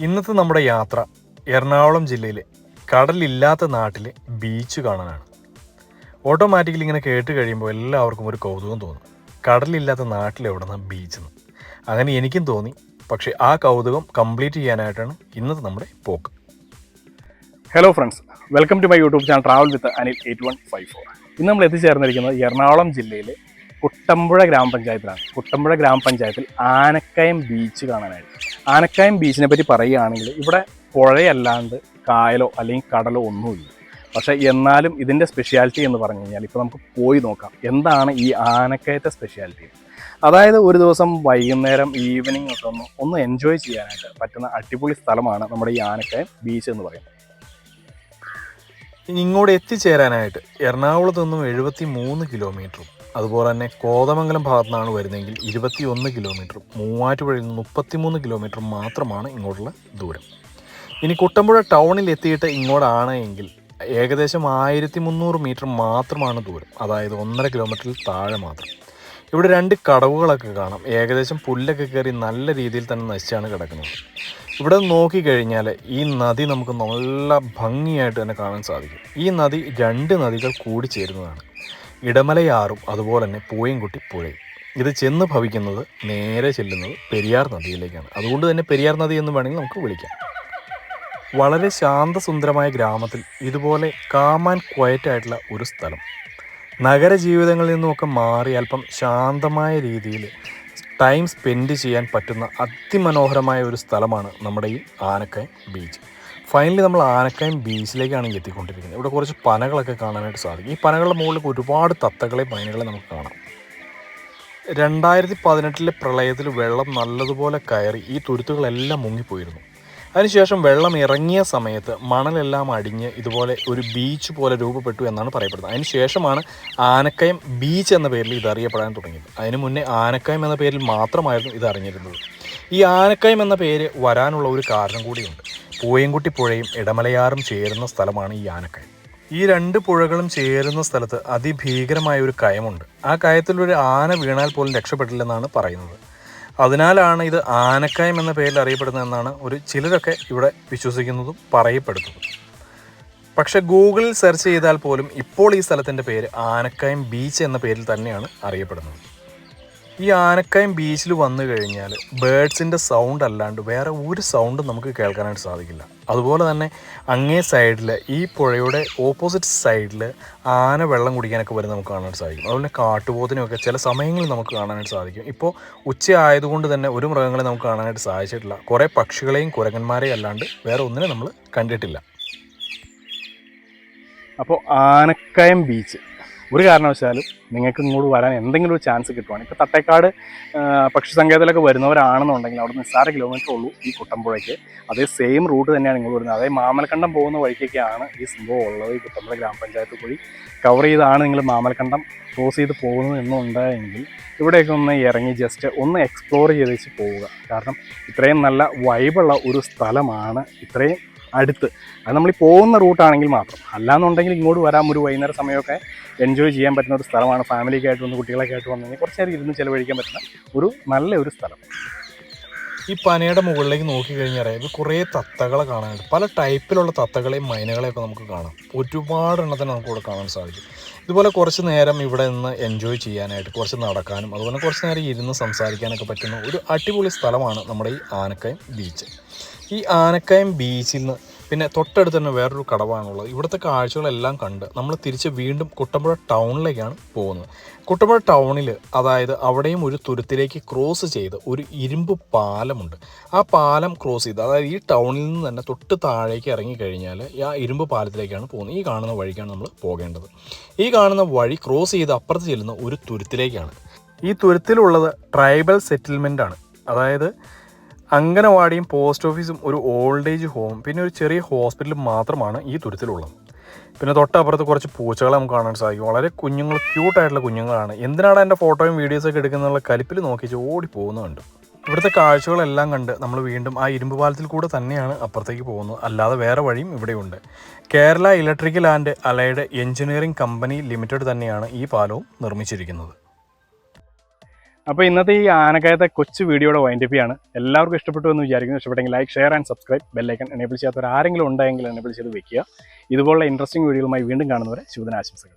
ഇന്നത്തെ നമ്മുടെ യാത്ര എറണാകുളം ജില്ലയിലെ കടലില്ലാത്ത നാട്ടിലെ ബീച്ച് കാണാനാണ്. ഓട്ടോമാറ്റിക്കലി ഇങ്ങനെ കേട്ട് കഴിയുമ്പോൾ എല്ലാവർക്കും ഒരു കൗതുകം തോന്നും. കടലില്ലാത്ത നാട്ടിൽ ബീച്ചെന്ന് അങ്ങനെ എനിക്കും തോന്നി. പക്ഷേ ആ കൗതുകം കംപ്ലീറ്റ് ചെയ്യാനായിട്ടാണ് ഇന്നത്തെ നമ്മുടെ പോക്ക്. Hello friends welcome to my YouTube channel travel with Anil eight one five four ഇന്ന് നമ്മൾ എത്തിച്ചേർന്നിരിക്കുന്നത് എറണാകുളം ജില്ലയിലെ കുട്ടമ്പുഴ ഗ്രാമപഞ്ചായത്തിലാണ്. കുട്ടമ്പുഴ ഗ്രാമപഞ്ചായത്തിൽ ആനക്കയം ബീച്ച് കാണാനായിട്ട്. ആനക്കയം ബീച്ചിനെ പറ്റി പറയുകയാണെങ്കിൽ ഇവിടെ പുഴയല്ലാണ്ട് കായലോ അല്ലെങ്കിൽ കടലോ ഒന്നുമില്ല. പക്ഷേ എന്നാലും ഇതിന്റെ സ്പെഷ്യാലിറ്റി എന്ന് പറഞ്ഞു കഴിഞ്ഞാൽ ഇപ്പോൾ നമുക്ക് പോയി നോക്കാം. എന്താണ് ഈ ആനക്കയത്തെ സ്പെഷ്യാലിറ്റി അതായത് ഒരു ദിവസം വൈകുന്നേരം ഈവനിങ് ഒക്കെ ഒന്ന് ഒന്ന് എൻജോയ് ചെയ്യാനായിട്ട് പറ്റുന്ന അടിപൊളി സ്ഥലമാണ് നമ്മുടെ ഈ ആനക്കയം ബീച്ച് എന്ന് പറയുന്നത്. ഇങ്ങോട്ട് എത്തിച്ചേരാനായിട്ട് എറണാകുളത്ത് നിന്നും എഴുപത്തി മൂന്ന് കിലോമീറ്ററും അതുപോലെ തന്നെ കോതമംഗലം ഭാഗത്തു നിന്നാണ് വരുന്നതെങ്കിൽ ഇരുപത്തി ഒന്ന് കിലോമീറ്റർ മൂവാറ്റുപുഴയിൽ നിന്ന് മുപ്പത്തിമൂന്ന് കിലോമീറ്റർ മാത്രമാണ് ഇങ്ങോട്ടുള്ള ദൂരം. ഇനി കുട്ടമ്പുഴ ടൗണിൽ എത്തിയിട്ട് ഇങ്ങോട്ടാണ് എങ്കിൽ ഏകദേശം ആയിരത്തി മുന്നൂറ് മീറ്റർ മാത്രമാണ് ദൂരം. അതായത് ഒന്നര കിലോമീറ്ററിൽ താഴെ മാത്രം. ഇവിടെ രണ്ട് കടവുകളൊക്കെ കാണാം. ഏകദേശം പുല്ലൊക്കെ കയറി നല്ല രീതിയിൽ തന്നെ നശിച്ചാണ് കിടക്കുന്നത്. ഇവിടെ നോക്കിക്കഴിഞ്ഞാൽ ഈ നദി നമുക്ക് നല്ല ഭംഗിയായിട്ട് തന്നെ കാണാൻ സാധിക്കും. ഈ നദി രണ്ട് നദികൾ കൂടി ചേരുന്നതാണ്. ഇടമലയാറും അതുപോലെ തന്നെ പൂയംകുട്ടി പുഴയും. ഇത് ചെന്ന് ഭവിക്കുന്നത് നേരെ ചെല്ലുന്നത് പെരിയാർ നദിയിലേക്കാണ്. അതുകൊണ്ട് തന്നെ പെരിയാർ നദി എന്ന് വേണമെങ്കിൽ നമുക്ക് വിളിക്കാം. വളരെ ശാന്തസുന്ദരമായ ഗ്രാമത്തിൽ ഇതുപോലെ കാമാൻ ക്വയറ്റ് ആയിട്ടുള്ള ഒരു സ്ഥലം. നഗര ജീവിതങ്ങളിൽ നിന്നുമൊക്കെ മാറി അല്പം ശാന്തമായ രീതിയിൽ ടൈം സ്പെൻഡ് ചെയ്യാൻ പറ്റുന്ന അതിമനോഹരമായ ഒരു സ്ഥലമാണ് നമ്മുടെ ഈ ആനക്കയം ബീച്ച്. ഫൈനലി നമ്മൾ ആനക്കയം ബീച്ചിലേക്കാണ് എത്തിക്കൊണ്ടിരിക്കുന്നത്. ഇവിടെ കുറച്ച് പനകളൊക്കെ കാണാനായിട്ട് സാധിക്കും. ഈ പനകളുടെ മുകളിൽ ഒരുപാട് തത്തകളെ പൈനുകളെ നമുക്ക് കാണാം. രണ്ടായിരത്തി പതിനെട്ടിലെ പ്രളയത്തിൽ വെള്ളം നല്ലതുപോലെ കയറി ഈ തുരുത്തുകളെല്ലാം മുങ്ങിപ്പോയിരുന്നു. അതിനുശേഷം വെള്ളം ഇറങ്ങിയ സമയത്ത് മണലെല്ലാം അടിഞ്ഞ് ഇതുപോലെ ഒരു ബീച്ച് പോലെ രൂപപ്പെട്ടു എന്നാണ് പറയപ്പെടുന്നത്. അതിനുശേഷമാണ് ആനക്കയം ബീച്ച് എന്ന പേരിൽ ഇത് അറിയപ്പെടാൻ തുടങ്ങിയത്. അതിനു മുന്നേ ആനക്കയം എന്ന പേരിൽ മാത്രമായിരുന്നു ഇത് അറിഞ്ഞിരുന്നത് ഈ ആനക്കയം എന്ന പേര് വരാനുള്ള ഒരു കാരണം കൂടിയുണ്ട്. പൂയംകുട്ടി പുഴയും ഇടമലയാറും ചേരുന്ന സ്ഥലമാണ് ഈ ആനക്കയം. ഈ രണ്ട് പുഴകളും ചേരുന്ന സ്ഥലത്ത് അതിഭീകരമായ ഒരു കയമുണ്ട്. ആ കയത്തിൽ ഒരു ആന വീണാൽ പോലും രക്ഷപ്പെട്ടില്ലെന്നാണ് പറയുന്നത്. അതിനാലാണ് ഇത് ആനക്കയം എന്ന പേരിൽ അറിയപ്പെടുന്നതെന്നാണ് ഒരു ചിലരൊക്കെ ഇവിടെ വിശ്വസിക്കുന്നതും പറയപ്പെടുന്നതും. പക്ഷെ ഗൂഗിളിൽ സെർച്ച് ചെയ്താൽ പോലും ഇപ്പോൾ ഈ സ്ഥലത്തിന്റെ പേര് ആനക്കയം ബീച്ച് എന്ന പേരിൽ തന്നെയാണ് അറിയപ്പെടുന്നത്. ഈ ആനക്കയം ബീച്ചിൽ വന്നു കഴിഞ്ഞാൽ ബേഡ്സിന്റെ സൗണ്ട് അല്ലാണ്ട് വേറെ ഒരു സൗണ്ടും നമുക്ക് കേൾക്കാനായിട്ട് സാധിക്കില്ല. അതുപോലെ തന്നെ അങ്ങേ സൈഡിൽ ഈ പുഴയുടെ ഓപ്പോസിറ്റ് സൈഡിൽ ആന വെള്ളം കുടിക്കാനൊക്കെ വരെ നമുക്ക് കാണാൻ സാധിക്കും. അതുപോലെ കാട്ടുപോത്തിനെയൊക്കെ ചില സമയങ്ങളിൽ നമുക്ക് കാണാനായിട്ട് സാധിക്കും. ഇപ്പോൾ ഉച്ച ആയതുകൊണ്ട് തന്നെ ഒരു മൃഗങ്ങളെ നമുക്ക് കാണാനായിട്ട് സാധിച്ചിട്ടില്ല. കുറേ പക്ഷികളെയും കുരങ്ങന്മാരെയും അല്ലാണ്ട് വേറെ ഒന്നിനെ നമ്മൾ കണ്ടിട്ടില്ല. അപ്പോൾ ആനക്കയം ബീച്ച് ഒരു കാരണവശാലും നിങ്ങൾക്ക് ഇങ്ങോട്ട് വരാൻ എന്തെങ്കിലും ഒരു ചാൻസ് കിട്ടുവാണ്. ഇപ്പോൾ തട്ടേക്കാട് പക്ഷി സങ്കേതത്തിലൊക്കെ വരുന്നവരാണെന്നുണ്ടെങ്കിൽ അവിടെ നിസ്സാര കിലോമീറ്റർ ഉള്ളൂ ഈ കുട്ടമ്പുഴയ്ക്ക്. അതേ സെയിം റൂട്ട് തന്നെയാണ് നിങ്ങൾ വരുന്നത്. അതേ മാമലക്കണ്ടം പോകുന്ന വഴിക്കൊക്കെയാണ് ഈ സംഭവം ഉള്ളത്. ഈ കുട്ടമ്പുഴ ഗ്രാമപഞ്ചായത്ത് വഴി കവർ ചെയ്താണ് നിങ്ങൾ മാമലക്കണ്ടം ക്രോസ് ചെയ്ത് പോകുന്നത് എന്നുണ്ടെങ്കിൽ ഇവിടെയൊക്കെ ഒന്ന് ഇറങ്ങി ജസ്റ്റ് ഒന്ന് എക്സ്പ്ലോർ ചെയ്ത് വെച്ച് പോവുക. കാരണം ഇത്രയും നല്ല വൈബുള്ള ഒരു സ്ഥലമാണ്. ഇത്രയും അടുത്ത്. അത് നമ്മൾ പോകുന്ന റൂട്ടാണെങ്കിൽ മാത്രം. അല്ലാന്നുണ്ടെങ്കിൽ ഇങ്ങോട്ട് വരാം. ഒരു വൈകുന്നേര സമയമൊക്കെ എൻജോയ് ചെയ്യാൻ പറ്റുന്ന ഒരു സ്ഥലമാണ്. ഫാമിലിയൊക്കെ ആയിട്ട് വന്ന് കുട്ടികളൊക്കെ ആയിട്ട് വന്നു കഴിഞ്ഞാൽ കുറച്ച് നേരം ഇരുന്ന് ചിലവഴിക്കാൻ പറ്റുന്ന ഒരു നല്ല ഒരു സ്ഥലം. ഈ പനയുടെ മുകളിലേക്ക് നോക്കിക്കഴിഞ്ഞാൽ ഇത് കുറേ തത്തകളെ കാണാനുണ്ട്. പല ടൈപ്പിലുള്ള തത്തകളെയും മൈനകളെയൊക്കെ നമുക്ക് കാണാം. ഒരുപാട് എണ്ണത്തിന് നമുക്ക് ഇവിടെ കാണാൻ സാധിക്കും. ഇതുപോലെ കുറച്ച് നേരം ഇവിടെ നിന്ന് എൻജോയ് ചെയ്യാനായിട്ട് കുറച്ച് നടക്കാനും അതുപോലെ കുറച്ച് നേരം ഇരുന്ന് സംസാരിക്കാനൊക്കെ പറ്റുന്ന ഒരു അടിപൊളി സ്ഥലമാണ് നമ്മുടെ ഈ ആനക്കയം ബീച്ച് ഈ ആനക്കയം ബീച്ചിൽ നിന്ന് പിന്നെ തൊട്ടടുത്ത് തന്നെ വേറൊരു കടവാണുള്ളത്. ഇവിടുത്തെ കാഴ്ചകളെല്ലാം കണ്ട് നമ്മൾ തിരിച്ച് വീണ്ടും കുട്ടമ്പുഴ ടൗണിലേക്കാണ് പോകുന്നത്. കുട്ടമ്പുഴ ടൗണിൽ അതായത് അവിടെയും ഒരു തുരുത്തിലേക്ക് ക്രോസ് ചെയ്ത് ഒരു ഇരുമ്പ് പാലമുണ്ട്. ആ പാലം ക്രോസ് ചെയ്ത് അതായത് ഈ ടൗണിൽ നിന്ന് തന്നെ തൊട്ട് താഴേക്ക് ഇറങ്ങി കഴിഞ്ഞാൽ ആ ഇരുമ്പ് പാലത്തിലേക്കാണ് പോകുന്നത്. ഈ കാണുന്ന വഴിക്കാണ് നമ്മൾ പോകേണ്ടത്. ഈ കാണുന്ന വഴി ക്രോസ് ചെയ്ത് അപ്പുറത്ത് ചെല്ലുന്ന ഒരു തുരുത്തിലേക്കാണ്. ഈ തുരുത്തിലുള്ളത് ട്രൈബൽ സെറ്റിൽമെന്റ് ആണ്. അതായത് അംഗനവാടിയും പോസ്റ്റ് ഓഫീസും ഒരു ഓൾഡ് ഏജ് ഹോം പിന്നെ ഒരു ചെറിയ ഹോസ്പിറ്റലും മാത്രമാണ് ഈ തുരുത്തിലുള്ളത് പിന്നെ തൊട്ടപ്പുറത്ത് കുറച്ച് പൂച്ചകളെ നമുക്ക് കാണാൻ സാധിക്കും. വളരെ കുഞ്ഞുങ്ങൾ ക്യൂട്ടായിട്ടുള്ള കുഞ്ഞുങ്ങളാണ്. എന്തിനാണ് എന്റെ ഫോട്ടോയും വീഡിയോസൊക്കെ എടുക്കുന്നുള്ള കലിപ്പിൽ നോക്കി ഓടി പോകുന്നുണ്ട്. ഇവിടുത്തെ കാഴ്ചകളെല്ലാം കണ്ട് നമ്മൾ വീണ്ടും ആ ഇരുമ്പ് പാലത്തിൽ കൂടെ തന്നെയാണ് അപ്പുറത്തേക്ക് പോകുന്നത്. അല്ലാതെ വേറെ വഴിയും ഇവിടെയുണ്ട്. Kerala electrical and allied engineering company limited തന്നെയാണ് ഈ പാലവും നിർമ്മിച്ചിരിക്കുന്നത്. അപ്പോൾ ഇന്നത്തെ ഈ ആനക്കയത്തെ കൊച്ചു വീഡിയോയുടെ വൈൻഡപ്പ് ആണ് എല്ലാവർക്കും ഇഷ്ടപ്പെട്ടു എന്ന് വിചാരിക്കുന്നു. ഇഷ്ടപ്പെട്ടെങ്കിൽ like share and subscribe bell icon enable ചെയ്യാത്തവർ ആരെങ്കിലും ഉണ്ടെങ്കിൽ എനേബിൾ ചെയ്ത് വെക്കുക. ഇതുപോലുള്ള ഇൻട്രസ്റ്റിംഗ് വീഡിയോകളുമായി വീണ്ടും കാണുന്നവരെ ശുഭദിനാശംസകൾ.